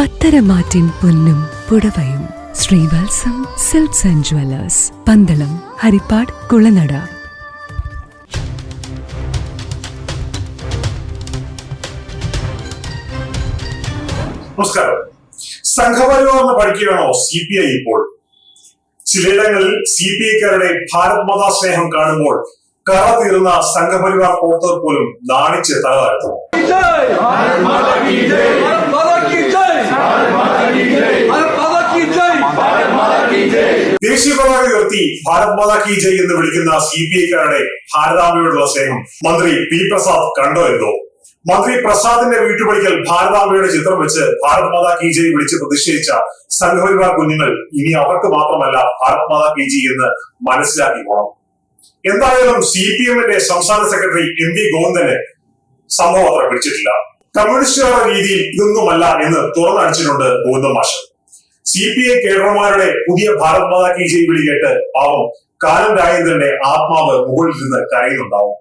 പത്തരമാറ്റിൻ പൊന്നും പുടവയും. Sreevalsam silks and jewellers Pandalam Harippad Kulanada. നമസ്കാരം. സംഘപരിവാറിന് പഠിക്കുകയാണോ സി പി ഐ ഇപ്പോൾ? ചിലയിടങ്ങളിൽ സി പി ഐക്കാരുടെ ഭാരത് മതാ സ്നേഹം കാണുമ്പോൾ കറ തീർന്ന സംഘപരിവാർ പ്രവർത്തകർ പോലും നാണിച്ച് തലതാഴ്ത്തുന്നു. ദേശീയ പതാക ഉയർത്തി ഭാരത് മാതാ കി ജയ് എന്ന് വിളിക്കുന്ന സി പി ഐക്കാരുടെ ഭാരതാംബയോടുള്ള സ്നേഹം മന്ത്രി പി പ്രസാദ് കണ്ടോ എന്തോ മന്ത്രി പ്രസാദിന്റെ വീട്ടുപടിക്കൽ ഭാരതാംബയുടെ ചിത്രം വെച്ച് ഭാരത് മാതാ കി ജയ് വിളിച്ച് പ്രതിഷേധിച്ച സംഘപരിവാർ കുഞ്ഞുങ്ങൾ ഇനി അവർക്ക് മാത്രമല്ല ഭാരത് മാതാ കി ജയ് എന്ന് മനസ്സിലാക്കി പോകണം എന്തായാലും സി പി എമ്മിന്റെ സംസ്ഥാന സെക്രട്ടറി എം വി ഗോവിന്ദന് സംഭവം അത്ര പിടിച്ചിട്ടില്ല. കമ്മ്യൂണിസ്റ്റുകാരുടെ രീതിയിൽ ഇതൊന്നുമല്ല എന്ന് തുറന്നടിച്ചിട്ടുണ്ട് ഗോവിന്ദ മാഷ്. സി പി ഐ കേഡർമാരുടെ പുതിയ ഭാരത് മാതാ കി വിളി കേട്ട് പാവം കാലം രാജേന്ദ്രന്റെ ആത്മാവ് മുകളിൽ നിന്ന് കരയുന്നുണ്ടാവും.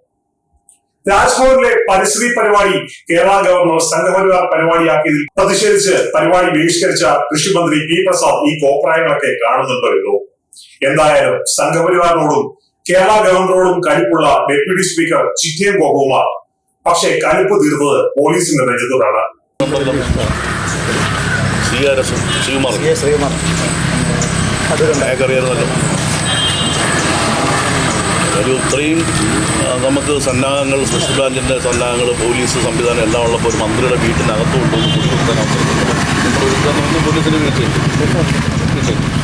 രാജ്ഭവനിലെ പരിസ്ഥിതി പരിപാടി കേരള ഗവർണർ സംഘപരിവാർ പരിപാടിയാക്കിയതിൽ പ്രതിഷേധിച്ച് പരിപാടി ബഹിഷ്കരിച്ച കൃഷിമന്ത്രി പി പ്രസാദ് ഈ കോപ്രായങ്ങളൊക്കെ കാണുന്നുണ്ടല്ലോ. എന്തായാലും സംഘപരിവാറിനോടും കേരള ഗവർണറോടും കലിപ്പുള്ള ഡെപ്യൂട്ടി സ്പീക്കർ ചിറ്റയം ഗോപകുമാർ പക്ഷേ കലിപ്പ് തീർന്നത് പോലീസിന്റെ നെഞ്ചത്തോടാണ് ആർ എസ് ശ്രീകുമാർ. ശ്രീകുമാർ ഒരു ഇത്രയും നമുക്ക് സന്നാഹങ്ങൾ സ്പെഷ്യൽ ബ്രാഞ്ചിന്റെ സന്നാഹങ്ങൾ പോലീസ് സംവിധാനം എല്ലാം ഉള്ളപ്പോൾ ഒരു മന്ത്രിയുടെ വീട്ടിനകത്ത് കൊണ്ടുവന്ന് കുടികൊടുക്കാൻ അവസരം പോലീസിന് വീഴ്ച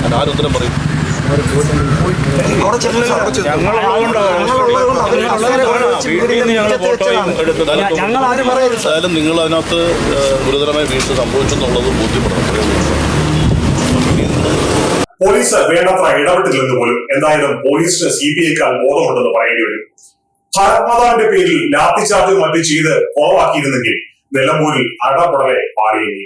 ഞാൻ ആരുത്തരം പറയും? ഞങ്ങൾ ആരും പറയരുത്. എന്തായാലും നിങ്ങൾ അതിനകത്ത് ഗുരുതരമായ വീഴ്ച സംഭവിച്ചെന്നുള്ളത് ബോധ്യപ്പെടണം. അത്രയേ ഉള്ളൂ. പോലീസ് വേണ്ടത്ര ഇടപെട്ടില്ലെന്ന് പോലും എന്തായാലും പോലീസിന് സി ബി ഐക്കാൾ ബോധമുണ്ടെന്ന് പറയേണ്ടി വരും. ഭരത്മാതാവിന്റെ പേരിൽ ലാത്തിചാർജും മറ്റും ചെയ്ത് കുറവാക്കിയിരുന്നെങ്കിൽ നിലമ്പൂരിൽ അടപടലെ പാടിയേനെ